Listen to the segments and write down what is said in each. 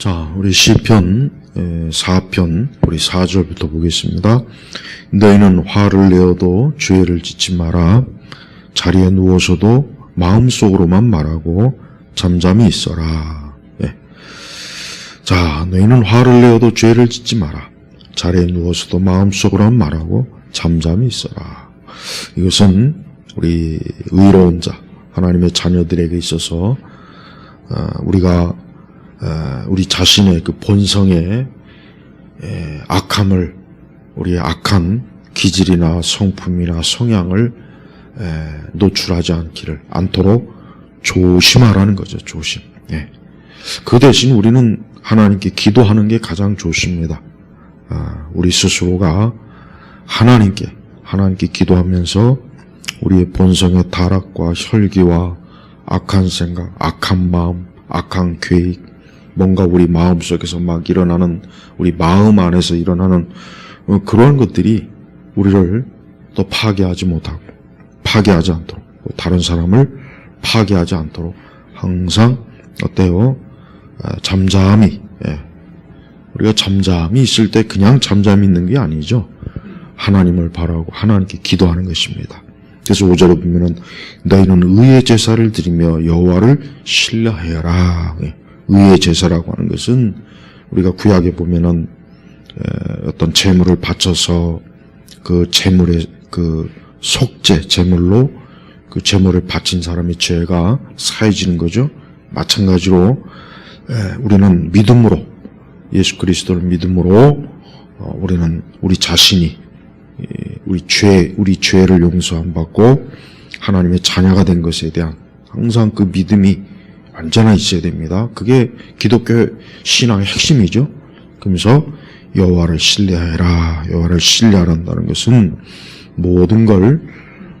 자, 우리 시편 4편 우리 4절부터 보겠습니다. 너희는 화를 내어도 죄를 짓지 마라. 자리에 누워서도 마음속으로만 말하고 잠잠히 있어라. 예. 자, 너희는 화를 내어도 죄를 짓지 마라. 자리에 누워서도 마음속으로만 말하고 잠잠히 있어라. 이것은 우리 의로운 자, 하나님의 자녀들에게 있어서 어, 우리가 어, 우리 자신의 그 본성의 에, 악함을 우리의 악한 기질이나 성품이나 성향을 에, 노출하지 않기를 않도록 조심하라는 거죠. 조심. 예. 그 대신 우리는 하나님께 기도하는 게 가장 좋습니다. 아, 우리 스스로가 하나님께 하나님께 기도하면서 우리의 본성의 타락과 혈기와 악한 생각, 악한 마음, 악한 계획, 뭔가 우리 마음 속에서 막 일어나는 우리 마음 안에서 일어나는 어, 그런 것들이 우리를 또 파괴하지 못하고 파괴하지 않도록 또 다른 사람을 파괴하지 않도록 항상 어때요? 아, 잠잠히 예. 우리가 잠잠히 있을 때 그냥 잠잠히 있는 게 아니죠. 하나님을 바라고 하나님께 기도하는 것입니다. 그래서 5절에 보면은 너희는 의의 제사를 드리며 여호와를 신뢰하여라. 예. 의의 제사라고 하는 것은 우리가 구약에 보면은 에, 어떤 제물을 바쳐서 그 제물의 그 속죄 제물로 그 제물을 바친 사람의 죄가 사해지는 거죠. 마찬가지로 에, 우리는 믿음으로 예수 그리스도를 믿음으로 어, 우리는 우리 자신이 이, 우리 죄 우리 죄를 용서함 받고 하나님의 자녀가 된 것에 대한 항상 그 믿음이 완전히 있어야 됩니다. 그게 기독교 신앙의 핵심이죠. 그러면서 여호와를 신뢰하라. 여호와를 신뢰한다는 것은 모든 걸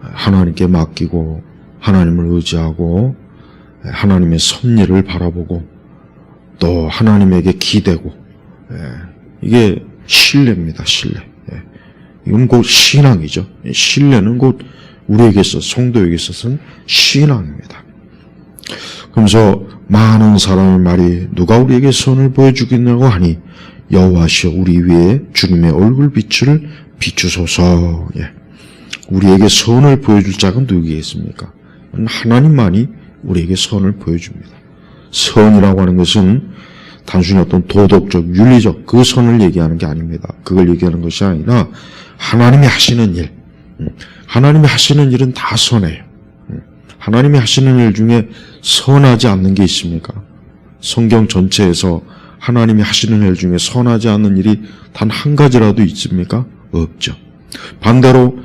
하나님께 맡기고 하나님을 의지하고 하나님의 섭리를 바라보고 또 하나님에게 기대고 예, 이게 신뢰입니다. 신뢰. 예. 이건 곧 신앙이죠. 신뢰는 곧 우리에게서 성도에게 있어서는 신앙입니다. 그러면서 많은 사람의 말이 누가 우리에게 선을 보여주겠냐고 하니 여호와시여 우리 위에 주님의 얼굴 빛을 비추소서. 예. 우리에게 선을 보여줄 자가 누구겠습니까? 하나님만이 우리에게 선을 보여줍니다. 선이라고 하는 것은 단순히 어떤 도덕적, 윤리적 그 선을 얘기하는 게 아닙니다. 그걸 얘기하는 것이 아니라 하나님이 하시는 일, 음, 하나님이 하시는 일은 다 선해요. 음, 하나님이 하시는 일 중에 선하지 않는 게 있습니까? 성경 전체에서 하나님이 하시는 일 중에 선하지 않는 일이 단 한 가지라도 있습니까? 없죠. 반대로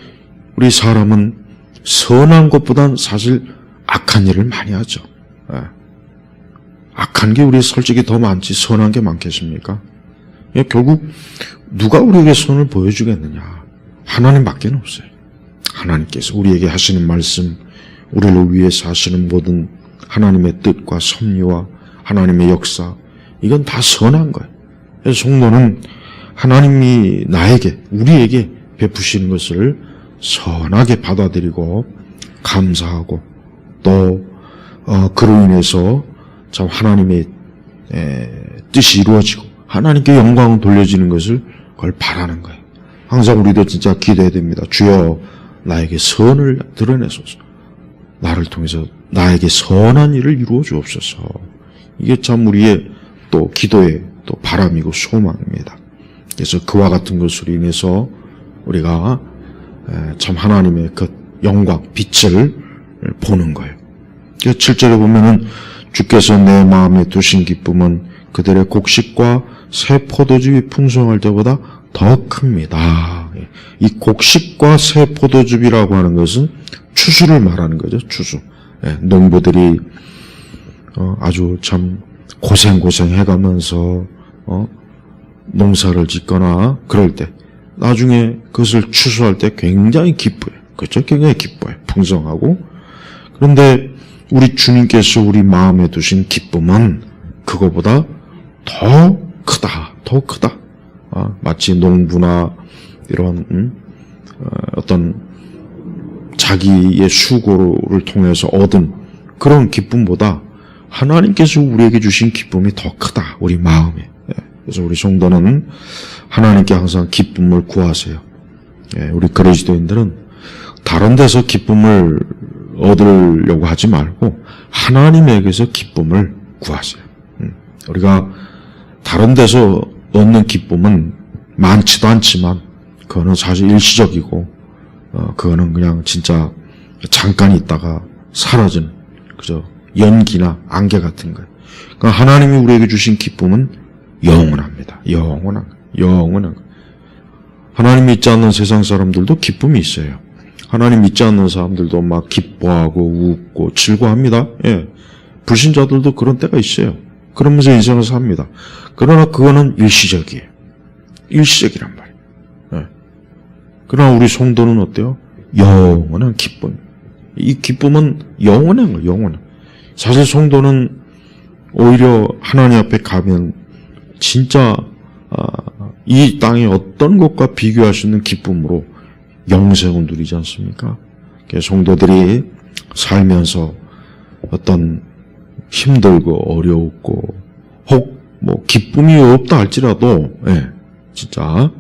우리 사람은 선한 것보단 사실 악한 일을 많이 하죠. 예. 악한 게 우리 솔직히 더 많지 선한 게 많겠습니까? 예, 결국 누가 우리에게 선을 보여주겠느냐? 하나님밖에 없어요. 하나님께서 우리에게 하시는 말씀, 우리를 위해서 하시는 모든 하나님의 뜻과 섭리와 하나님의 역사, 이건 다 선한 거예요. 그래서 성도는 하나님이 나에게, 우리에게 베푸시는 것을 선하게 받아들이고 감사하고 또 어, 그로 인해서 참 하나님의 에, 뜻이 이루어지고 하나님께 영광을 돌려지는 것을 그걸 바라는 거예요. 항상 우리도 진짜 기도해야 됩니다. 주여 나에게 선을 드러내소서. 나를 통해서 나에게 선한 일을 이루어 주옵소서. 이게 참 우리의 또 기도의 또 바람이고 소망입니다. 그래서 그와 같은 것으로 인해서 우리가 참 하나님의 그 영광, 빛을 보는 거예요. 7절에 보면은 주께서 내 마음에 두신 기쁨은 그들의 곡식과 새 포도즙이 풍성할 때보다 더 큽니다. 이 곡식과 새 포도즙이라고 하는 것은 추수를 말하는 거죠. 추수. 농부들이 어, 아주 참 고생 고생 해가면서 어, 농사를 짓거나 그럴 때 나중에 그것을 추수할 때 굉장히 기뻐요. 그렇죠? 굉장히 기뻐요. 풍성하고 그런데 우리 주님께서 우리 마음에 두신 기쁨은 그거보다 더 크다, 더 크다. 아, 마치 농부나 이런 음? 어, 떤 자기의 수고를 통해서 얻은 그런 기쁨보다 하나님께서 우리에게 주신 기쁨이 더 크다. 우리 마음에. 예. 그래서 우리 성도는 하나님께 항상 기쁨을 구하세요. 예, 우리 그리스도인들은 다른 데서 기쁨을 얻으려고 하지 말고 하나님에게서 기쁨을 구하세요. 음, 우리가 다른 데서 얻는 기쁨은 많지도 않지만 그거는 사실 일시적이고 어, 그거는 그냥 진짜 잠깐 있다가 사라지는 그저 연기나 안개 같은 거예요. 그러니까 하나님이 우리에게 주신 기쁨은 영원합니다. 영원한 거, 영원한 거. 하나님 믿지 않는 세상 사람들도 기쁨이 있어요. 하나님 믿지 않는 사람들도 막 기뻐하고 웃고 즐거워합니다. 예. 불신자들도 그런 때가 있어요. 그러면서 인생을 삽니다. 그러나 그거는 일시적이에요. 일시적이란 말이에요. 예. 그러나 우리 성도는 어때요? 영원한 기쁨. 이 기쁨은 영원한 거예요, 영원한. 사실 성도는 오히려 하나님 앞에 가면 진짜 아, 이 땅의 어떤 것과 비교할 수 있는 기쁨으로 영생을 누리지 않습니까? 성도들이 살면서 어떤 힘들고 어려웠고 혹 뭐 기쁨이 없다 할지라도 예, 진짜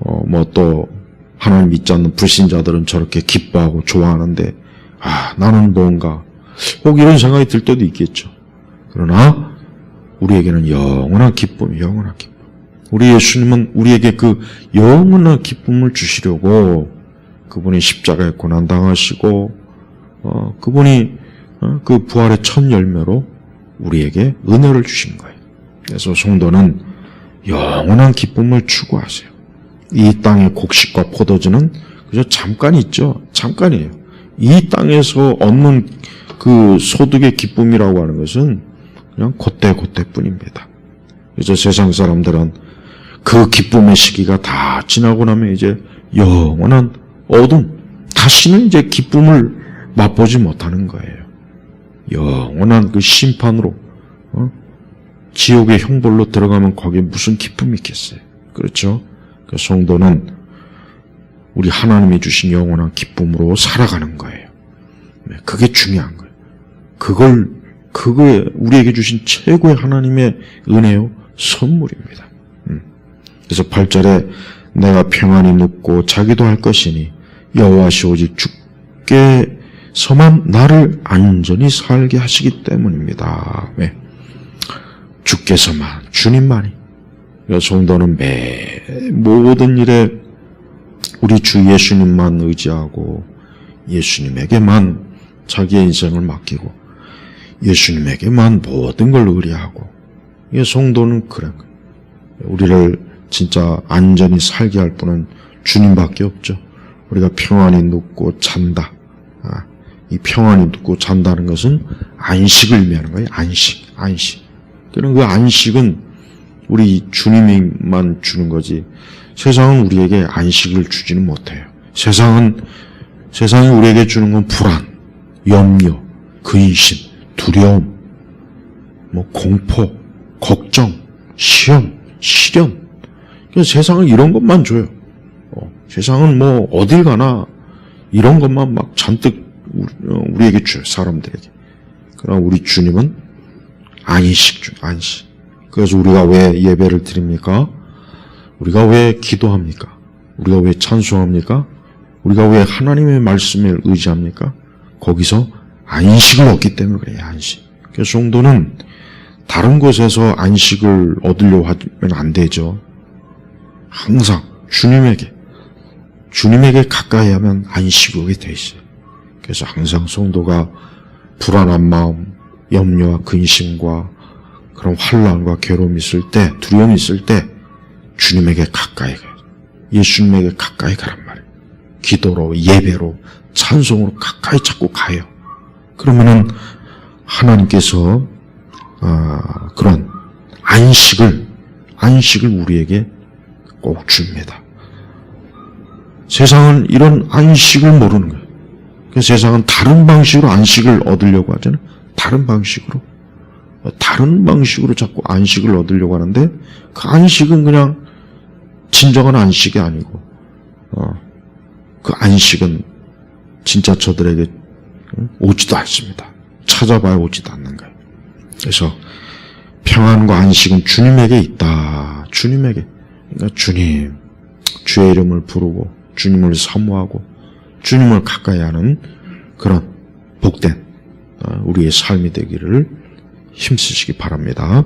어뭐또 하나님 믿지 않는 불신자들은 저렇게 기뻐하고 좋아하는데 아 나는 뭔가 혹 이런 생각이 들 때도 있겠죠. 그러나 우리에게는 영원한 기쁨, 영원한 기쁨. 우리 예수님은 우리에게 그 영원한 기쁨을 주시려고 그분이 십자가에 고난 당하시고 어, 그분이 어, 그 부활의 첫 열매로 우리에게 은혜를 주신 거예요. 그래서 성도는 영원한 기쁨을 추구하세요. 이 땅의 곡식과 포도주는 그저 잠깐 있죠. 잠깐이에요. 이 땅에서 얻는 그 소득의 기쁨이라고 하는 것은 그냥 그때 그때뿐입니다. 그래서 세상 사람들은 그 기쁨의 시기가 다 지나고 나면 이제 영원한 어둠, 다시는 이제 기쁨을 맛보지 못하는 거예요. 영원한 그 심판으로 어? 지옥의 형벌로 들어가면 거기에 무슨 기쁨이 있겠어요? 그렇죠? 그 성도는 우리 하나님이 주신 영원한 기쁨으로 살아가는 거예요. 네, 그게 중요한 거예요. 그걸 그거에 우리에게 주신 최고의 하나님의 은혜요 선물입니다. 음. 그래서 8절에 내가 평안히 눕고 자기도 할 것이니 여호와시 오직 주께서만 나를 안전히 살게 하시기 때문입니다. 네. 주께서만 주님만이 성도는 매 모든 일에 우리 주 예수님만 의지하고 예수님에게만 자기의 인생을 맡기고 예수님에게만 모든 걸 의뢰하고 이 성도는 거예요. 우리를 진짜 안전히 살게 할 분은 주님밖에 없죠. 우리가 평안히 눕고 잔다. 아, 이 평안히 눕고 잔다는 것은 안식을 의미하는 거예요. 안식, 안식. 그런 그 안식은 우리 주님만 주는 거지. 세상은 우리에게 안식을 주지는 못해요. 세상은 세상이 우리에게 주는 건 불안, 염려, 근심, 두려움, 뭐 공포, 걱정, 시험, 시련. 그래서 세상은 이런 것만 줘요. 어, 세상은 뭐 어딜 가나 이런 것만 막 잔뜩 어, 우리 에게 줘요. 사람들에게. 그러나 우리 주님은 안식 주, 안식. 그래서 우리가 왜 예배를 드립니까? 우리가 왜 기도합니까? 우리가 왜 찬송합니까? 우리가 왜 하나님의 말씀을 의지합니까? 거기서 안식을 얻기 때문에 그래요, 안식. 그래서 성도는 다른 곳에서 안식을 얻으려고 하면 안 되죠. 항상 주님에게, 주님에게 가까이 하면 안식을 오게 돼 있어요. 그래서 항상 성도가 불안한 마음, 염려와 근심과 그런 환란과 괴로움이 있을 때, 두려움이 있을 때 주님에게 가까이 가요. 예수님에게 가까이 가란 말이에요. 기도로, 예배로, 찬송으로 가까이 자꾸 가요. 그러면은 하나님께서 아, 그런 안식을 안식을 우리에게 꼭 줍니다. 세상은 이런 안식을 모르는 거예요. 그 세상은 다른 방식으로 안식을 얻으려고 하잖아요. 다른 방식으로 다른 방식으로 자꾸 안식을 얻으려고 하는데 그 안식은 그냥 진정한 안식이 아니고 어, 그 안식은 진짜 저들에게 오지도 않습니다. 찾아봐야 오지도 않는 거예요. 그래서 평안과 안식은 주님에게 있다. 주님에게. 그러니까 주님, 주의 이름을 부르고 주님을 사모하고 주님을 가까이 하는 그런 복된 어, 우리의 삶이 되기를 힘쓰시기 바랍니다.